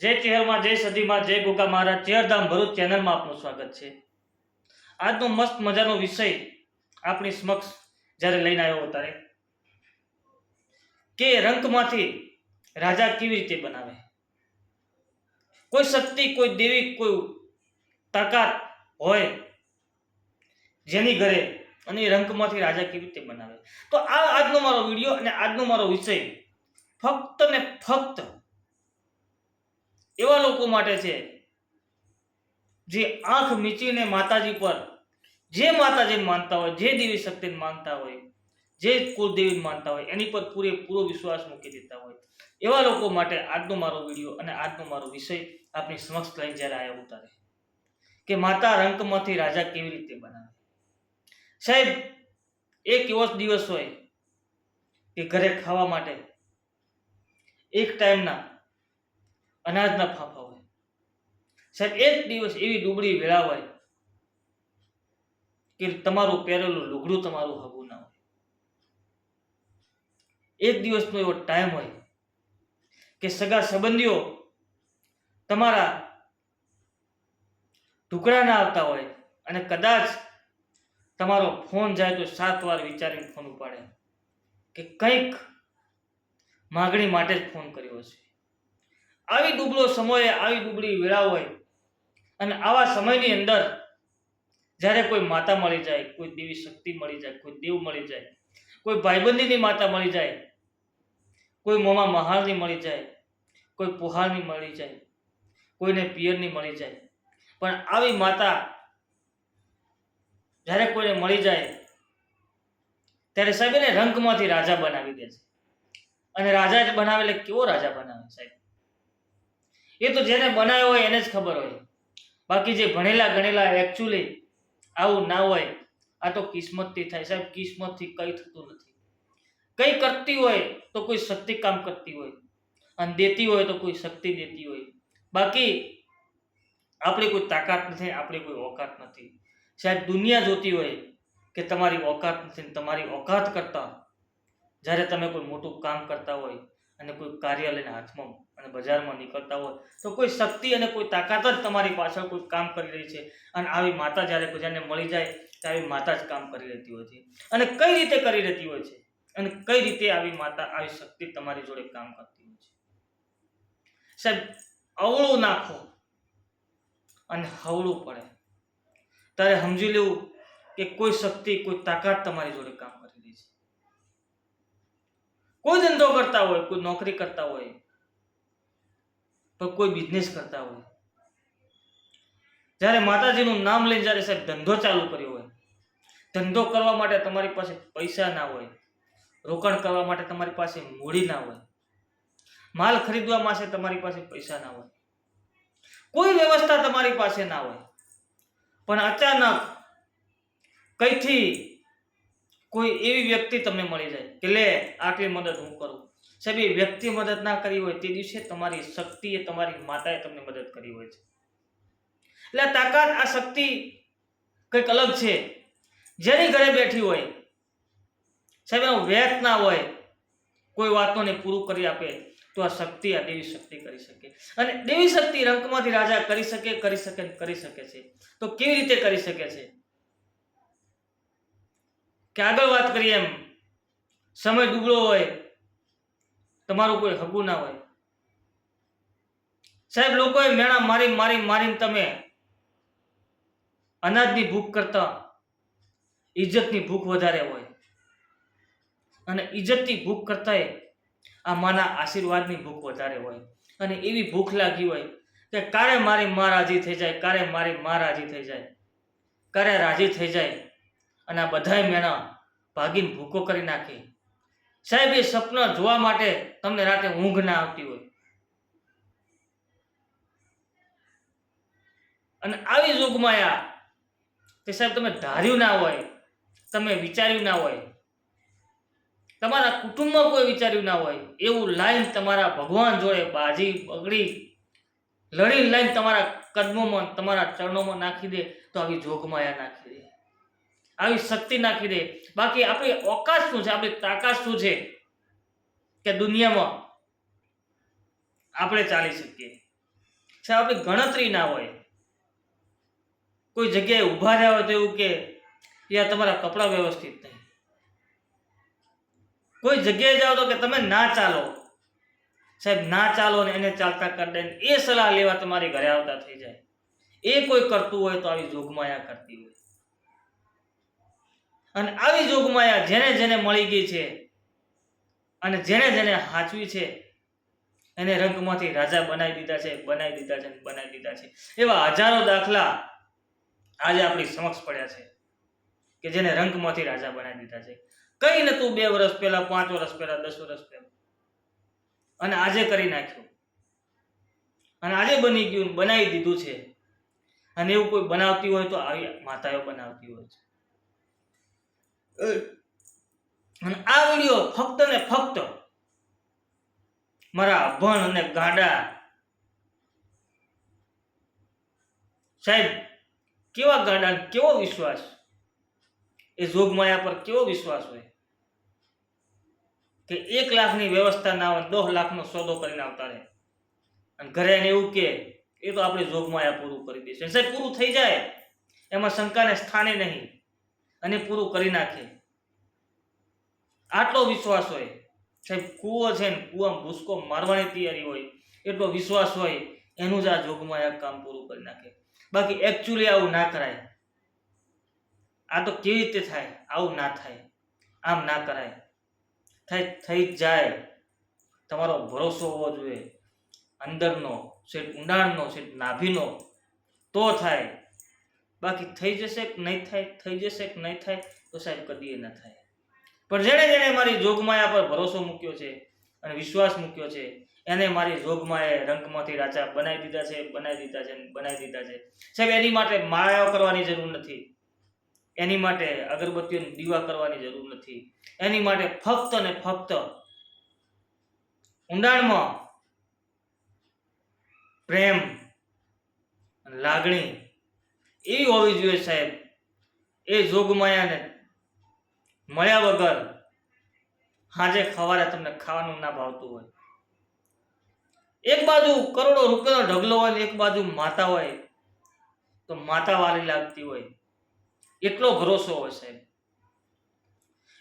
જય ચેહરમાં જય સદીમાં, જય ગોગા મહારાજ, ચેહરધામ ભરૂચ ચેનલમાં આપનું સ્વાગત છે. આજનો મસ્ત મજાનો વિષય આપણી સમક્ષ જ્યારે લઈને આવ્યો ત્યારે, કે રંકમાંથી રાજા કેવી રીતે બનાવે? કોઈ શક્તિ, કોઈ દેવી, કોઈ તાકાત હોય જેની ઘરે અને એ રંકમાંથી રાજા કેવી રીતે બનાવે? તો આ આજનો મારો વીડિયો અને આજનો મારો વિષય ફક્ત ને ફક્ત એવા લોકો માટે છે, જે આંખ મીચીને માતાજી પર જે માતાજીને માનતા હોય, જે દેવી શક્તિને માનતા હોય, જે કુળદેવીને માનતા હોય, એની પર પૂરેપૂરો વિશ્વાસ મૂકી દેતા હોય. એવા લોકો માટે આજનો મારો વીડિયો અને આજનો મારો વિષય આપની સમક્ષ લઈને જ્યારે આવ્યો ઉતારે કે માતા રંકમાંથી રાજા કેવી રીતે બનાવે? સાહેબ, એક એવો દિવસ હોય કે ઘરે ખાવા માટે એક ટાઈમના અનાજના ફાફા હોય. સાહેબ એક દિવસ એવી ડુબળી વેળા હોય કે તમારું પહેરેલું લુગડું તમારું હગું ના હોય. એક દિવસનો એવો ટાઈમ હોય કે સગા સંબંધીઓ તમારા ટુકડા ના આવતા હોય અને કદાચ તમારો ફોન જાય તો સાત વાર વિચારીને ફોન ઉપાડે કે કંઈક માગણી માટે જ ફોન કર્યો છે આવી ડૂબળો સમયે આવી ડૂબળી વેળા હોય અને આવા સમયની અંદર જ્યારે કોઈ માતા મળી જાય, કોઈ દેવી શક્તિ મળી જાય, કોઈ દેવ મળી જાય, કોઈ ભાઈબંધીની માતા મળી જાય, કોઈ મોમાં મહારની મળી જાય, કોઈ પુહારની મળી જાય, કોઈને પિયરની મળી જાય. પણ આવી માતા જ્યારે કોઈને મળી જાય, ત્યારે સાહેબ એને રંગમાંથી રાજા બનાવી દે છે. અને રાજા બનાવે એટલે કેવો રાજા બનાવે સાહેબ? એ તો જેને બનાવ્યો હોય એને જ ખબર હોય. બાકી જે ભણેલા ગણેલા એકચ્યુઅલી આવું ના હોય, આ તો કિસ્મતથી થાય. સાહેબ, કિસ્મતથી કંઈ થતું નથી. કંઈ કરતી હોય તો કોઈ શક્તિ કામ કરતી હોય. અને દેતી હોય તો કોઈ શક્તિ દેતી હોય. બાકી આપણી કોઈ તાકાત નથી, આપણી કોઈ ઓકાત નથી. સાહેબ, દુનિયા જોતી હોય કે તમારી ઓકાત નથી તમારી ઓકાત કરતા જ્યારે તમે કોઈ મોટું કામ કરતા હોય અને કોઈ કાર્ય લઈને હાથમાં અને બજારમાં નીકળતા હોય, તો કોઈ શક્તિ અને કોઈ તાકાત જ તમારી પાછળ કોઈ કામ કરી રહી છે. અને આવી માતા જ્યારે બજારને મળી જાય ત્યારે માતા જ કામ કરી રહેતી હોય છે. અને કઈ રીતે કરી રહેતી હોય છે? અને કઈ રીતે આવી માતા, આવી શક્તિ તમારી જોડે કામ કરતી હોય છે? સાહેબ, અવળું નાખો અને હવળું પડે. ત્યારે સમજી લેવું કે કોઈ શક્તિ, કોઈ તાકાત તમારી જોડે કામ કરે કોઈ ધંધો કરતા હોય, કોઈ નોકરી કરતા હોય કોઈ બિઝનેસ કરતા હોય. જ્યારે માતાજીનું નામ લઈને જ્યારે સાહેબ ધંધો ચાલુ કર્યો હોય, ધંધો કરવા માટે તમારી પાસે પૈસા ના હોય, રોકાણ કરવા માટે તમારી પાસે મૂડી ના હોય, માલ ખરીદવા માટે તમારી પાસે પૈસા ના હોય, કોઈ વ્યવસ્થા તમારી પાસે ના હોય. પણ અચાનક કઈથી કોઈ એવી વ્યક્તિ તમને મળી જાય કે લે, આટલી મદદ હું કરું. સાહેબ, એ વ્યક્તિ મદદ ના કરી હોય તે દિવસે તમારી શક્તિએ તમારી માતાએ તમને મદદ કરી હોય છે. એટલે તાકાત, આ શક્તિ કંઈક અલગ છે. જેની ઘરે બેઠી હોય, સાહેબ, એનો વેત ના હોય, કોઈ વાતોને પૂરું કરી આપે, તો આ શક્તિ, આ દેવી શક્તિ કરી શકે. અને દેવી શક્તિ રંકમાંથી રાજા કરી શકે કરી શકે કરી શકે છે. તો કેવી રીતે કરી શકે છે? કે આગળ વાત કરીએ એમ. સમય ડૂબળો હોય, તમારું કોઈ હગું ના હોય. સાહેબ, લોકોએ મેણા મારી મારી, મારીને તમે અનાજની ભૂખ કરતા ઇજ્જતની ભૂખ વધારે હોય. અને ઇજ્જતની ભૂખ કરતાંય આ માના આશીર્વાદની ભૂખ વધારે હોય. અને એવી ભૂખ લાગી હોય કે કારે મારી મા રાજી થઈ જાય, કારે મારી મા રાજી થઈ જાય, કારે રાજી થઈ જાય. અને આ બધાય મેણા ભાગીને ભૂકો કરી નાખે. સાહેબ, એ સપના જોવા માટે તમને રાતે ઊંઘ ના આવતી હોય. અને આવી જોગમાયા કે સાહેબ, તમે ધાર્યું ના હોય, તમે વિચાર્યું ના હોય, તમારા કુટુંબમાં કોઈ વિચાર્યું ના હોય, એવું લાઈન તમારા ભગવાન જોડે બાજી બગડી, લડી લાઈન તમારા કદમોમાં તમારા ચરણોમાં નાખી દે, તો આવી જોગમાયા નાખી દે. આવી શક્તિ નાખી દે. બાકી આપણી ઓકાત શું છે? આપણી તાકાત શું છે? કે દુનિયામાં આપણે ચાલી શકીએ. સાહેબ, આપણી ગણતરી ના હોય. કોઈ જગ્યાએ ઊભા રહ્યા હોય તો એવું કે યા તમારા કપડાં વ્યવસ્થિત નહીં. કોઈ જગ્યાએ જાઓ તો કે, તમે ના ચાલો. સાહેબ, ના ચાલો ને એને ચાલતા કરી દે એ સલાહ લેવા તમારી ઘરે આવતા થઈ જાય. એ કોઈ કરતું હોય તો આવી જોગમાયા કરતી હોય. અને આવી જોગમાયા જેને જેને મળી ગઈ છે અને જેને જેને હાચવી છે, એને રંગમાંથી રાજા બનાવી દીધા છે, બનાવી દીધા છે, બનાવી દીધા છે. એવા હજારો દાખલા આજે આપણી સમક્ષ પડ્યા છે કે જેને રંગમાંથી રાજા બનાવી દીધા છે. કઈ નતું બે વર્ષ પહેલા, પાંચ વર્ષ પહેલા, દસ વર્ષ પહેલા. અને આજે કરી નાખ્યું. અને આજે બની ગયું, બનાવી દીધું છે. અને એવું કોઈ બનાવતી હોય તો આવી માતાઓ બનાવતી હોય છે. અને આ વીડિયો ફક્ત ને ફક્ત મારા ભણ અને ગાંડા સાહેબ, કેવા ગાંડા કેવો વિશ્વાસ? એ જોગમાયા પર કેવો વિશ્વાસ હોય? કે એક લાખની વ્યવસ્થા ના હોય દોઢ લાખનો સોદો કરીને આવતા રહે. અને ઘરે એને એવું કે, એ તો આપણે જોગમાયા પૂરું કરી દઈશું સાહેબ, પૂરું થઈ જાય. એમાં શંકાને સ્થાને નહીં. અને પૂરું કરી નાખે. આટલો વિશ્વાસ હોય, સાહેબ, કૂવો છે ને, કૂવામાં ભૂસકો મારવાની તૈયારી હોય, એટલો વિશ્વાસ હોય, એનું જ આ જોગમાં એક કામ પૂરું કરી નાખે. બાકી એકચ્યુઅલી આવું ના કરાય. આ તો કેવી રીતે થાય? આવું ના થાય. આમ ના કરાય. થાય, થઈ જાય. તમારો ભરોસો હોવો જોઈએ. અંદરનો, સેટ ઊંડાણનો, સેટ નાભીનો, તો થાય. બાકી થઈ જશે કે નહીં થાય, થઈ જશે કે નહીં થાય, તો સાહેબ કદી ન થાય. પણ જેણે જેણે મારી જોગમાયા પર ભરોસો મૂક્યો છે અને વિશ્વાસ મૂક્યો છે, એને મારી જોગમાએ રંગમાંથી રાજા બનાવી દીધા છે, બનાવી દીધા છે, બનાવી દીધા છે. સાહેબ, એની માટે માળાઓ કરવાની જરૂર નથી. એની માટે અગરબત્તીઓને દીવા કરવાની જરૂર નથી. એની માટે ફક્ત ને ફક્ત ઊંડાણમાં પ્રેમ લાગણી એવી હોવી જોઈએ સાહેબ. એ જોગમાયાને મળ્યા વગર હાજે ખવારે તમને ખાવાનું ના ભાવતું હોય. એક બાજુ કરોડો રૂપિયાનો ઢગલો હોય ને એક બાજુ માતા હોય, તો માતા વાલી લાગતી હોય. એટલો ભરોસો હોય સાહેબ.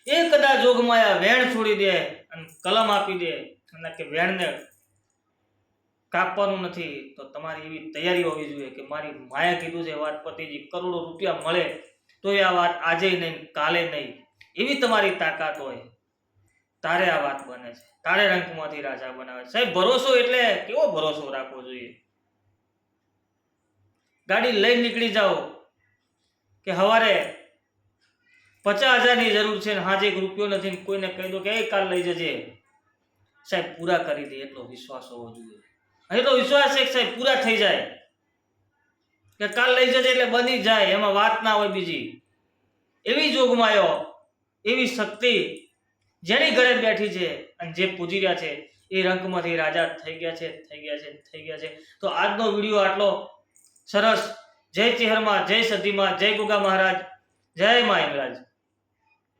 એ કદાચ જોગમાયા વેણ છોડી દે અને કલમ આપી દે, અને કે વેણને કાપવાનું નથી, તો તમારી એવી તૈયારી હોવી જોઈએ કે મારી માયા કીધું છે વાત પતિજી કરોડો રૂપિયા મળે તો એ આ વાત આજે નહીં, કાલે નહીં. એવી તમારી તાકાત હોય, તારે આ વાત બને છે. તારે રંકમાંથી રાજા બનાવે છે. સાહેબ, ભરોસો એટલે કેવો ભરોસો રાખવો જોઈએ? ગાડી લઈ નીકળી જાઓ કે હવારે પચાસ હજારની જરૂર છે ને હાજે એક રૂપિયો નથી કોઈને કહી દો કે, એ કાલ લઈ જજે. સાહેબ, પૂરા કરી દે, એટલો વિશ્વાસ હોવો જોઈએ. અને તો વિશ્વાસ છે સાહેબ, પૂરા થઈ જાય. કે કાલ લઈ જજે એટલે બની જાય, એમાં વાત ના હોય બીજી. એવી જોગમાયો, એવી શક્તિ જેની ઘરે બેઠી છે અને જે પૂજી રહ્યા છે, એ રંગમાંથી રાજા થઈ ગયા છે, થઈ ગયા છે, થઈ ગયા છે. તો આજનો વીડિયો આટલો સરસ. જય ચેહરમાં જય સધીમાં જય ગુગા મહારાજ, જય મા હિંગરાજ